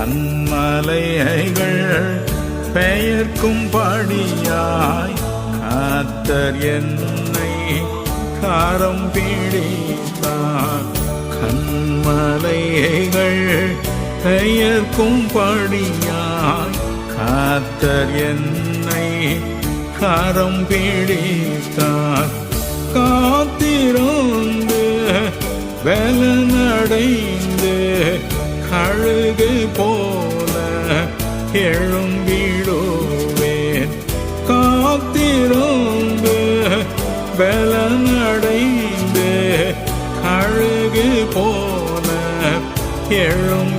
கண்மலைகள் பெயர்க்கும் படியாய் காத்தர் என்னை காரம் பிடித்தார். கண்மலைகள் பெயர்க்கும் படியாய் காத்தர் என்னை காரம் பிடித்தார். காத்திருந்து வெலனடைந்து கழுகு போ எழும்பிடுவேன் காத்திருந்து பலனடைந்து அழகு போல எழும்